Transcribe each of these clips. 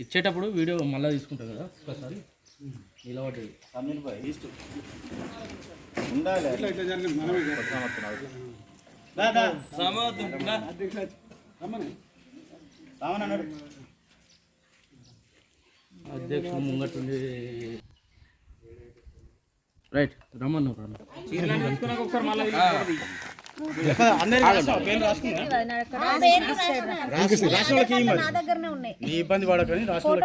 ఇచ్చేటప్పుడు వీడియో మళ్ళీ తీసుకుంటాం కదా ఒకసారి నిలబడి అమీర్ భాయ్ ఈస్ట్ ఉండాలి రామన్ అన్నాడు అధ్యక్షుడు ముంగట్టుండి రైట్ రమ్మన్నారు ఫోన్ నా దగ్గరనే ఉన్నాయి ఫోన్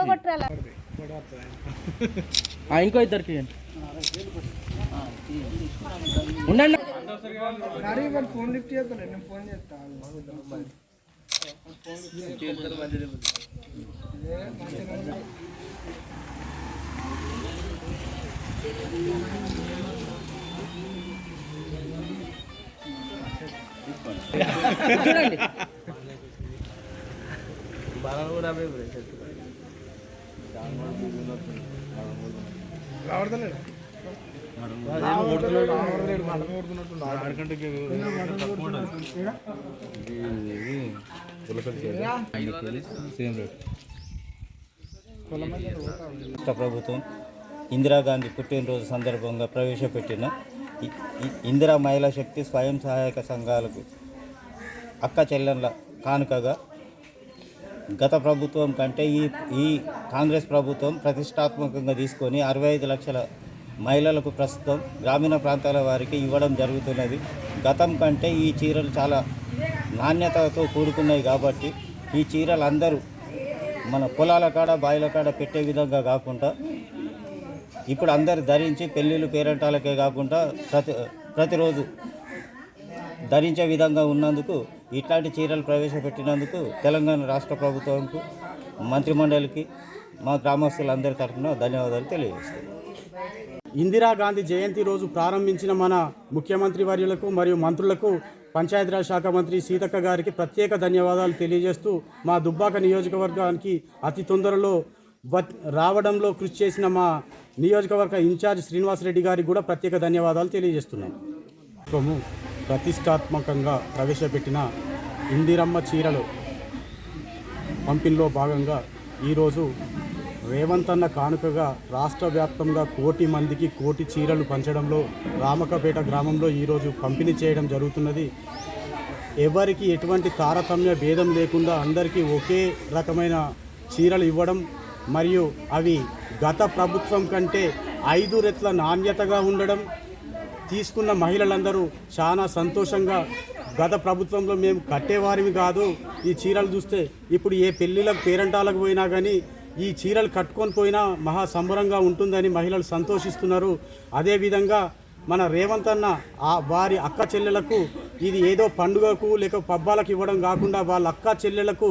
పడకని ఫోటో కొట్టాల ఆ, ఇంకో ఇద్దరికి రాష్ట్ర ప్రభుత్వం ఇందిరాగాంధీ పుట్టినరోజు సందర్భంగా ప్రవేశపెట్టిన ఇందిరా మహిళా శక్తి స్వయం సహాయక సంఘాలకు అక్క చెల్లెళ్ళ కానుకగా గత ప్రభుత్వం కంటే ఈ ఈ కాంగ్రెస్ ప్రభుత్వం ప్రతిష్టాత్మకంగా తీసుకొని అరవై ఐదు లక్షల మహిళలకు ప్రస్తుతం గ్రామీణ ప్రాంతాల వారికి ఇవ్వడం జరుగుతున్నది. గతం కంటే ఈ చీరలు చాలా నాణ్యతతో కూడుకున్నాయి కాబట్టి ఈ చీరలు అందరూ మన పొలాల కాడ బాయిల కాడ పెట్టే విధంగా కాకుండా ఇప్పుడు అందరు ధరించి పెళ్ళిళ్ళు పేరంటాలకే కాకుండా ప్రతి ప్రతిరోజు ధరించే విధంగా ఉన్నందుకు ఇట్లాంటి చీరలు ప్రవేశపెట్టినందుకు తెలంగాణ రాష్ట్ర ప్రభుత్వంకు మంత్రిమండలికి మా గ్రామస్తులందరి తరఫున ధన్యవాదాలు తెలియజేస్తాను ఇందిరాగాంధీ జయంతి రోజు ప్రారంభించిన మన ముఖ్యమంత్రి వర్యులకు మరియు మంత్రులకు పంచాయతీరాజ్ శాఖ మంత్రి సీతక్క గారికి ప్రత్యేక ధన్యవాదాలు తెలియజేస్తూ మా దుబ్బాక నియోజకవర్గానికి అతి తొందరలో వ- రావడంలో కృషి చేసిన మా నియోజకవర్గ ఇన్ఛార్జ్ శ్రీనివాసరెడ్డి గారికి కూడా ప్రత్యేక ధన్యవాదాలు తెలియజేస్తున్నాను. ప్రతిష్టాత్మకంగా ప్రవేశపెట్టిన ఇందిరమ్మ చీరలు పంపిణీలో భాగంగా ఈరోజు రేవంత్ అన్న కానుకగా రాష్ట్ర వ్యాప్తంగా కోటి మందికి కోటి చీరలు పంచడంలో రామకపేట గ్రామంలో ఈరోజు పంపిణీ చేయడం జరుగుతున్నది. ఎవరికి ఎటువంటి తారతమ్య భేదం లేకుండా అందరికీ ఒకే రకమైన చీరలు ఇవ్వడం మరియు అవి గత ప్రభుత్వం కంటే ఐదు రెట్ల నాణ్యతగా ఉండడం తీసుకున్న మహిళలందరూ చాలా సంతోషంగా గత ప్రభుత్వంలో మేము కట్టేవారివి కాదు. ఈ చీరలు చూస్తే ఇప్పుడు ఏ పెళ్ళిళ్ళకు పేరంటాలకు పోయినా కానీ ఈ చీరలు కట్టుకొని పోయినా మహా సంబరంగా ఉంటుందని మహిళలు సంతోషిస్తున్నారు. అదేవిధంగా మన రేవంత్ అన్న ఆ వారి అక్క చెల్లెలకు ఇది ఏదో పండుగకు లేక పబ్బాలకు ఇవ్వడం కాకుండా వాళ్ళ అక్క చెల్లెలకు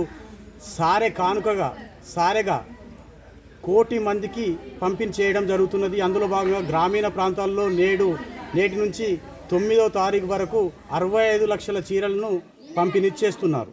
సారే కానుకగా సారెగా కోటి మందికి పంపిణీ చేయడం జరుగుతున్నది. అందులో భాగంగా గ్రామీణ ప్రాంతాల్లో నేడు నేటి నుంచి తొమ్మిదో తారీఖు వరకు అరవై ఐదు లక్షల చీరలను పంపిణీ చేస్తున్నారు.